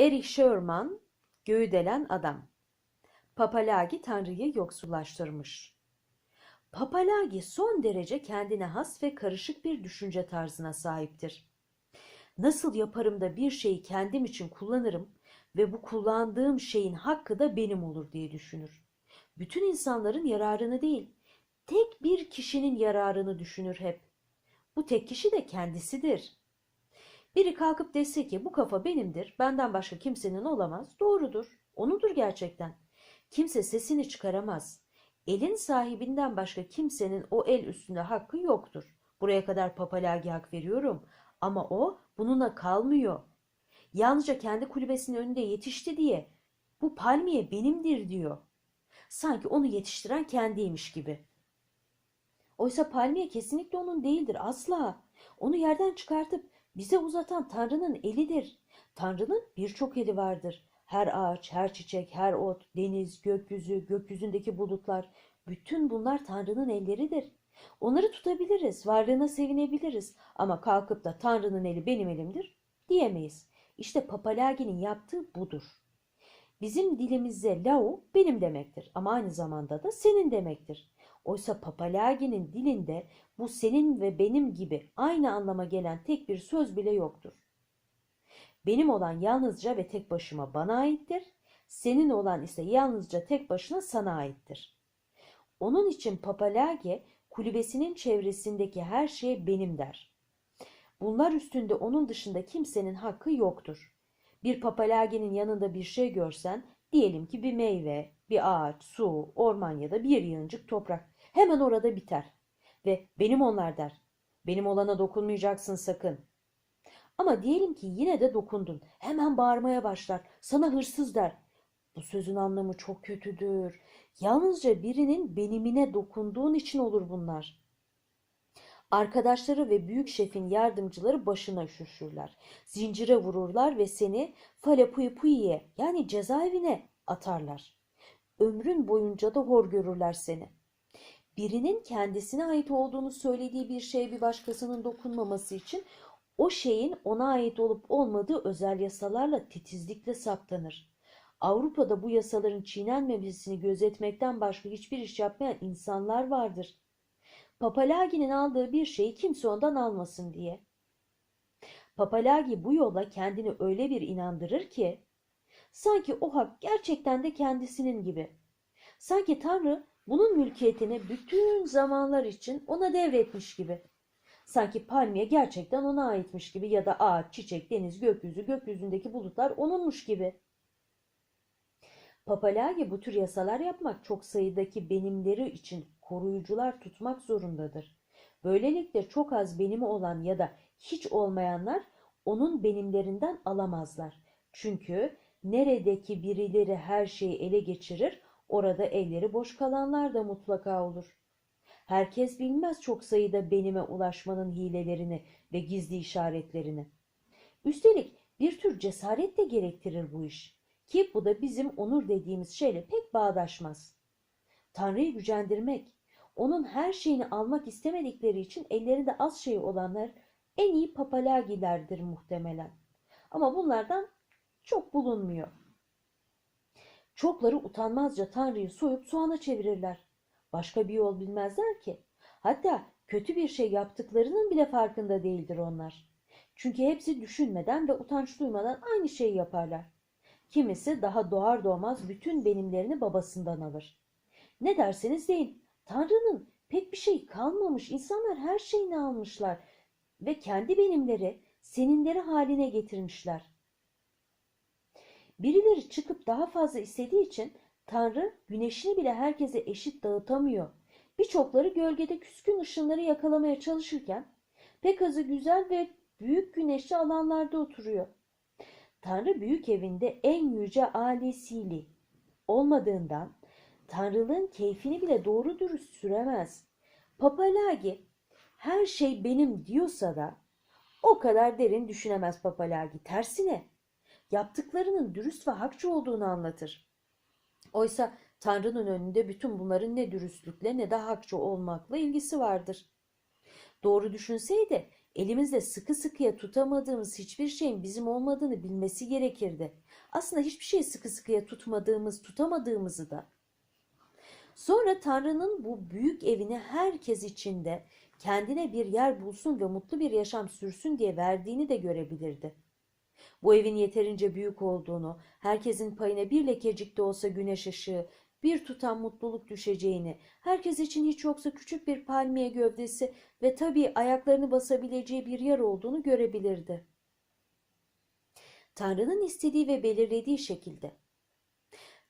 Erich Sherman, Göğü delen adam. Papalagi Tanrı'yı yoksullaştırmış. Papalagi son derece kendine has ve karışık bir düşünce tarzına sahiptir. Nasıl yaparım da bir şeyi kendim için kullanırım ve bu kullandığım şeyin hakkı da benim olur diye düşünür. Bütün insanların yararını değil, tek bir kişinin yararını düşünür hep. Bu tek kişi de kendisidir. Biri kalkıp dese ki bu kafa benimdir, benden başka kimsenin olamaz, doğrudur, onudur gerçekten. Kimse sesini çıkaramaz. Elin sahibinden başka kimsenin o el üstünde hakkı yoktur. Buraya kadar papalagi hak veriyorum ama o bununla kalmıyor. Yalnızca kendi kulübesinin önünde yetişti diye bu palmiye benimdir diyor. Sanki onu yetiştiren kendiymiş gibi. Oysa palmiye kesinlikle onun değildir asla. Onu yerden çıkartıp bize uzatan Tanrı'nın elidir. Tanrı'nın birçok eli vardır. Her ağaç, her çiçek, her ot, deniz, gökyüzü, gökyüzündeki bulutlar, bütün bunlar Tanrı'nın elleridir. Onları tutabiliriz, varlığına sevinebiliriz ama kalkıp da Tanrı'nın eli benim elimdir diyemeyiz. İşte Papalagi'nin yaptığı budur. Bizim dilimizde lau benim demektir ama aynı zamanda da senin demektir. Oysa Papalagi'nin dilinde bu senin ve benim gibi aynı anlama gelen tek bir söz bile yoktur. Benim olan yalnızca ve tek başıma bana aittir. Senin olan ise yalnızca tek başına sana aittir. Onun için Papalage kulübesinin çevresindeki her şey benim der. Bunlar üstünde onun dışında kimsenin hakkı yoktur. Bir papalagenin yanında bir şey görsen, diyelim ki bir meyve, bir ağaç, su, orman ya da bir yığıncık toprak hemen orada biter. Ve benim onlar der. Benim olana dokunmayacaksın sakın. Ama diyelim ki yine de dokundun. Hemen bağırmaya başlar. Sana hırsız der. Bu sözün anlamı çok kötüdür. Yalnızca birinin benimine dokunduğun için olur bunlar. Arkadaşları ve büyük şefin yardımcıları başına üşüşürler. Zincire vururlar ve seni Falepuipui'ye yani cezaevine atarlar. Ömrün boyunca da hor görürler seni. Birinin kendisine ait olduğunu söylediği bir şeye bir başkasının dokunmaması için o şeyin ona ait olup olmadığı özel yasalarla titizlikle saptanır. Avrupa'da bu yasaların çiğnenmemesini gözetmekten başka hiçbir iş yapmayan insanlar vardır. Papalagi'nin aldığı bir şeyi kimse ondan almasın diye. Papalagi bu yolla kendini öyle bir inandırır ki sanki o hak gerçekten de kendisinin gibi. Sanki Tanrı bunun mülkiyetini bütün zamanlar için ona devretmiş gibi. Sanki palmiye gerçekten ona aitmiş gibi ya da ağaç, çiçek, deniz, gökyüzü, gökyüzündeki bulutlar onunmuş gibi. Papalagi bu tür yasalar yapmak çok sayıdaki benimleri için koruyucular tutmak zorundadır. Böylelikle çok az benimi olan ya da hiç olmayanlar onun benimlerinden alamazlar. Çünkü neredeki birileri her şeyi ele geçirir, orada elleri boş kalanlar da mutlaka olur. Herkes bilmez çok sayıda benime ulaşmanın hilelerini ve gizli işaretlerini. Üstelik bir tür cesaret de gerektirir bu iş. Ki bu da bizim onur dediğimiz şeyle pek bağdaşmaz. Tanrı'yı gücendirmek, onun her şeyini almak istemedikleri için ellerinde az şey olanlar en iyi papalagilerdir muhtemelen. Ama bunlardan çok bulunmuyor. Çokları utanmazca Tanrı'yı soyup soğana çevirirler. Başka bir yol bilmezler ki. Hatta kötü bir şey yaptıklarının bile farkında değildir onlar. Çünkü hepsi düşünmeden ve utanç duymadan aynı şeyi yaparlar. Kimisi daha doğar doğmaz bütün benimlerini babasından alır. Ne derseniz deyin, Tanrı'nın pek bir şey kalmamış, insanlar her şeyini almışlar ve kendi benimleri seninleri haline getirmişler. Birileri çıkıp daha fazla istediği için Tanrı güneşini bile herkese eşit dağıtamıyor. Birçokları gölgede küskün ışınları yakalamaya çalışırken pek azı güzel ve büyük güneşli alanlarda oturuyor. Tanrı büyük evinde en yüce âlisili olmadığından Tanrılığın keyfini bile doğru dürüst süremez. Papalagi her şey benim diyorsa da o kadar derin düşünemez Papalagi. Tersine yaptıklarının dürüst ve hakçı olduğunu anlatır. Oysa Tanrı'nın önünde bütün bunların ne dürüstlükle ne de hakçı olmakla ilgisi vardır. Doğru düşünseydi Elimizde sıkı sıkıya tutamadığımız hiçbir şeyin bizim olmadığını bilmesi gerekirdi. Aslında hiçbir şeyi sıkı sıkıya tutmadığımız, tutamadığımızı da. Sonra Tanrı'nın bu büyük evini herkes içinde kendine bir yer bulsun ve mutlu bir yaşam sürsün diye verdiğini de görebilirdi. Bu evin yeterince büyük olduğunu, herkesin payına bir lekecik de olsa güneş ışığı, bir tutam mutluluk düşeceğini, herkes için hiç yoksa küçük bir palmiye gövdesi ve tabii ayaklarını basabileceği bir yer olduğunu görebilirdi. Tanrı'nın istediği ve belirlediği şekilde.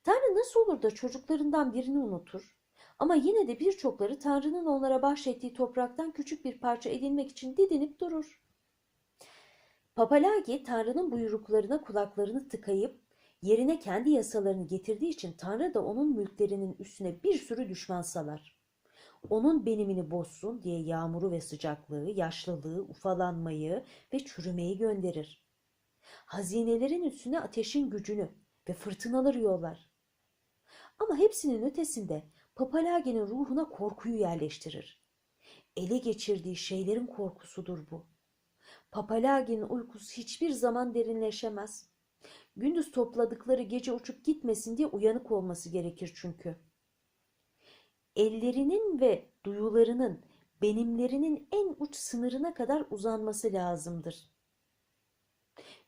Tanrı nasıl olur da çocuklarından birini unutur? Ama yine de birçokları Tanrı'nın onlara bahşettiği topraktan küçük bir parça edinmek için didinip durur. Papalagi Tanrı'nın buyruklarına kulaklarını tıkayıp yerine kendi yasalarını getirdiği için Tanrı da onun mülklerinin üstüne bir sürü düşman salar. Onun benimini bozsun diye yağmuru ve sıcaklığı, yaşlılığı, ufalanmayı ve çürümeyi gönderir. Hazinelerin üstüne ateşin gücünü ve fırtınaları yollar. Ama hepsinin ötesinde Papalagi'nin ruhuna korkuyu yerleştirir. Ele geçirdiği şeylerin korkusudur bu. Papalagi'nin uykusu hiçbir zaman derinleşemez. Gündüz topladıkları gece uçup gitmesin diye uyanık olması gerekir çünkü. Ellerinin ve duyularının benimlerinin en uç sınırına kadar uzanması lazımdır.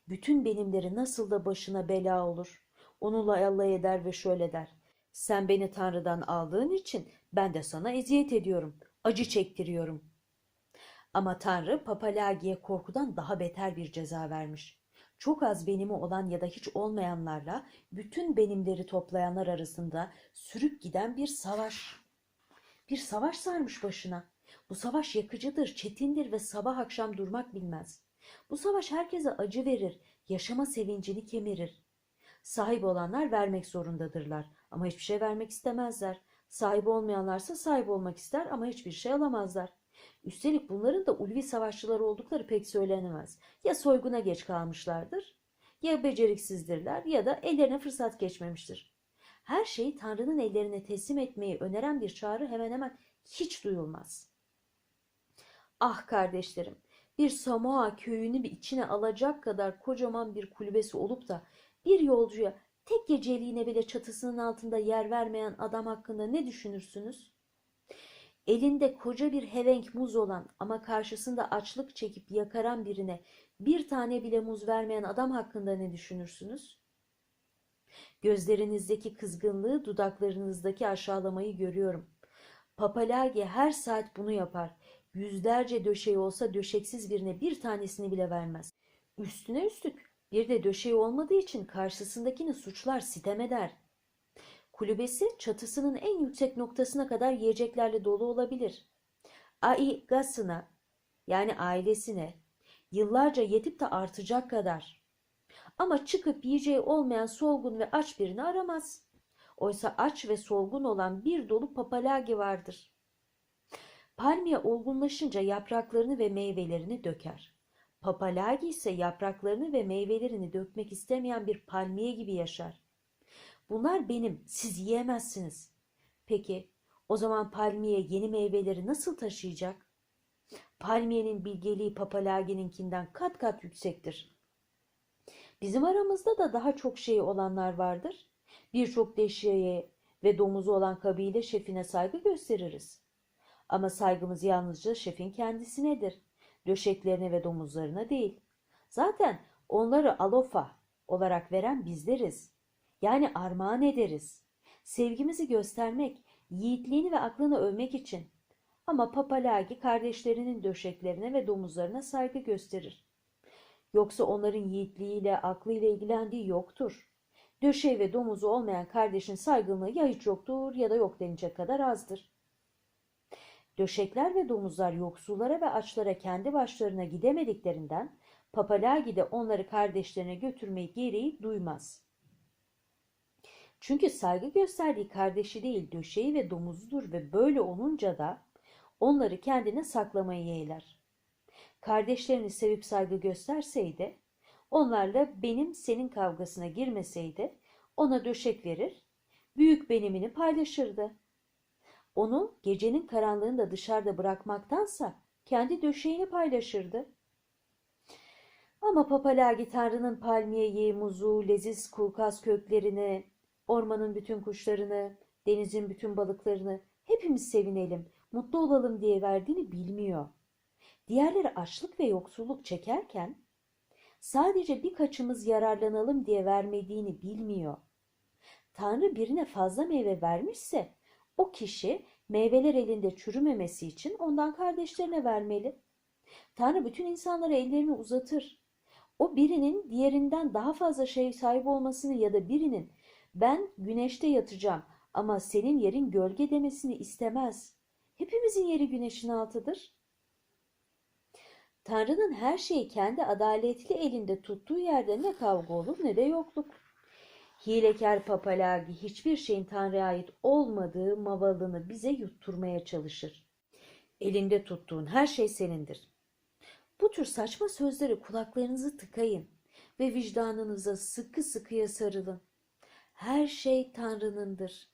Bütün benimleri nasıl da başına bela olur. Onunla alay eder ve şöyle der. Sen beni Tanrı'dan aldığın için ben de sana eziyet ediyorum. Acı çektiriyorum. Ama Tanrı Papalagi'ye korkudan daha beter bir ceza vermiş. Çok az benimi olan ya da hiç olmayanlarla bütün benimleri toplayanlar arasında sürüp giden bir savaş. Bir savaş sarmış başına. Bu savaş yakıcıdır, çetindir ve sabah akşam durmak bilmez. Bu savaş herkese acı verir, yaşama sevincini kemirir. Sahip olanlar vermek zorundadırlar ama hiçbir şey vermek istemezler. Sahip olmayanlarsa sahip olmak ister ama hiçbir şey alamazlar. Üstelik bunların da ulvi savaşçılar oldukları pek söylenemez. Ya soyguna geç kalmışlardır, ya beceriksizdirler ya da ellerine fırsat geçmemiştir. Her şeyi Tanrı'nın ellerine teslim etmeyi öneren bir çağrı hemen hemen hiç duyulmaz. Ah kardeşlerim, bir Samoa köyünü bir içine alacak kadar kocaman bir kulübesi olup da bir yolcuya tek geceliğine bile çatısının altında yer vermeyen adam hakkında ne düşünürsünüz? Elinde koca bir hevenk muz olan ama karşısında açlık çekip yakaran birine bir tane bile muz vermeyen adam hakkında ne düşünürsünüz? Gözlerinizdeki kızgınlığı, dudaklarınızdaki aşağılamayı görüyorum. Papalagi her saat bunu yapar. Yüzlerce döşeği olsa döşeksiz birine bir tanesini bile vermez. Üstüne üstlük bir de döşeği olmadığı için karşısındakini suçlar, sitem eder. Kulübesi çatısının en yüksek noktasına kadar yiyeceklerle dolu olabilir. Aigasına yani ailesine yıllarca yetip de artacak kadar. Ama çıkıp yiyeceği olmayan solgun ve aç birini aramaz. Oysa aç ve solgun olan bir dolu papalagi vardır. Palmiye olgunlaşınca yapraklarını ve meyvelerini döker. Papalagi ise yapraklarını ve meyvelerini dökmek istemeyen bir palmiye gibi yaşar. Bunlar benim, siz yiyemezsiniz. Peki, o zaman palmiye yeni meyveleri nasıl taşıyacak? Palmiyenin bilgeliği papalagininkinden kat kat yüksektir. Bizim aramızda da daha çok şeyi olanlar vardır. Birçok deşyeye ve domuzu olan kabile şefine saygı gösteririz. Ama saygımız yalnızca şefin kendisinedir. Döşeklerine ve domuzlarına değil. Zaten onları alofa olarak veren bizleriz. Yani armağan ederiz. Sevgimizi göstermek, yiğitliğini ve aklını övmek için. Ama Papalagi kardeşlerinin döşeklerine ve domuzlarına saygı gösterir. Yoksa onların yiğitliğiyle, aklıyla ilgilendiği yoktur. Döşeği ve domuzu olmayan kardeşin saygınlığı ya hiç yoktur ya da yok denecek kadar azdır. Döşekler ve domuzlar yoksullara ve açlara kendi başlarına gidemediklerinden Papalagi de onları kardeşlerine götürmeyi gereği duymaz. Çünkü saygı gösterdiği kardeşi değil döşeği ve domuzudur ve böyle olunca da onları kendine saklamayı yeğler. Kardeşlerini sevip saygı gösterseydi, onlarla benim senin kavgasına girmeseydi, ona döşek verir, büyük benimini paylaşırdı. Onu gecenin karanlığında dışarıda bırakmaktansa kendi döşeğini paylaşırdı. Ama Papalagi Tanrı'nın palmiyeyi, muzu, leziz kulkas köklerini, ormanın bütün kuşlarını, denizin bütün balıklarını hepimiz sevinelim, mutlu olalım diye verdiğini bilmiyor. Diğerleri açlık ve yoksulluk çekerken sadece birkaçımız yararlanalım diye vermediğini bilmiyor. Tanrı birine fazla meyve vermişse o kişi meyveler elinde çürümemesi için ondan kardeşlerine vermeli. Tanrı bütün insanlara ellerini uzatır. O birinin diğerinden daha fazla şey sahip olmasını ya da birinin ben güneşte yatacağım ama senin yerin gölge demesini istemez. Hepimizin yeri güneşin altıdır. Tanrı'nın her şeyi kendi adaletli elinde tuttuğu yerde ne kavga olur ne de yokluk. Hilekar papalagi hiçbir şeyin Tanrı'ya ait olmadığı mavalını bize yutturmaya çalışır. Elinde tuttuğun her şey senindir. Bu tür saçma sözleri kulaklarınızı tıkayın ve vicdanınıza sıkı sıkıya sarılın. Her şey Tanrı'nındır.